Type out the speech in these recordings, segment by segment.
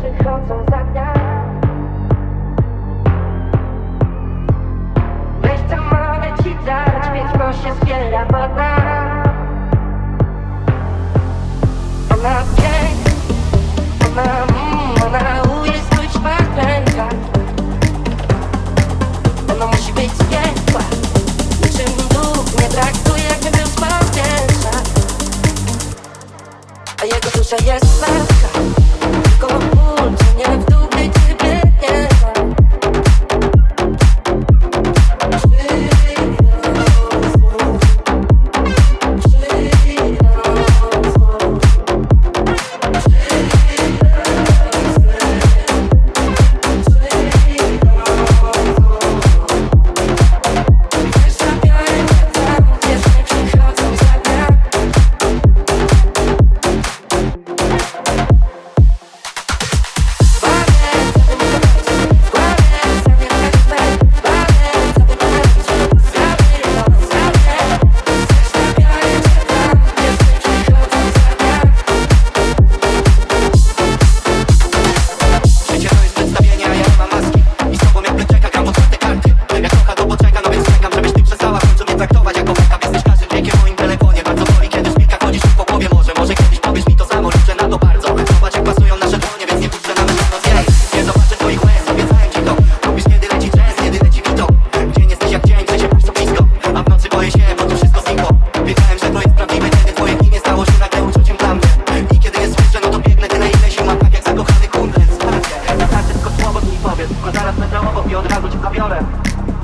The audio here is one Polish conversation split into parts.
przychodzą za dnia. Myślę, mogę ci dać, więc bo się zbiera woda Ona piękna, ona, mm, ona uje swój czwartęga Ona musi być z piekła Niczym duch nie traktuje, jakby był z powietrza. A jego dusza jest ból, co nie w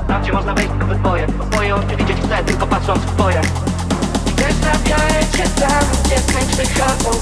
Tam można wejść tylko we dwoje. Bo swoje oczy widzieć chcę tylko patrząc w twoje. Też nabiałem cię tam, gdzie skończy chodzą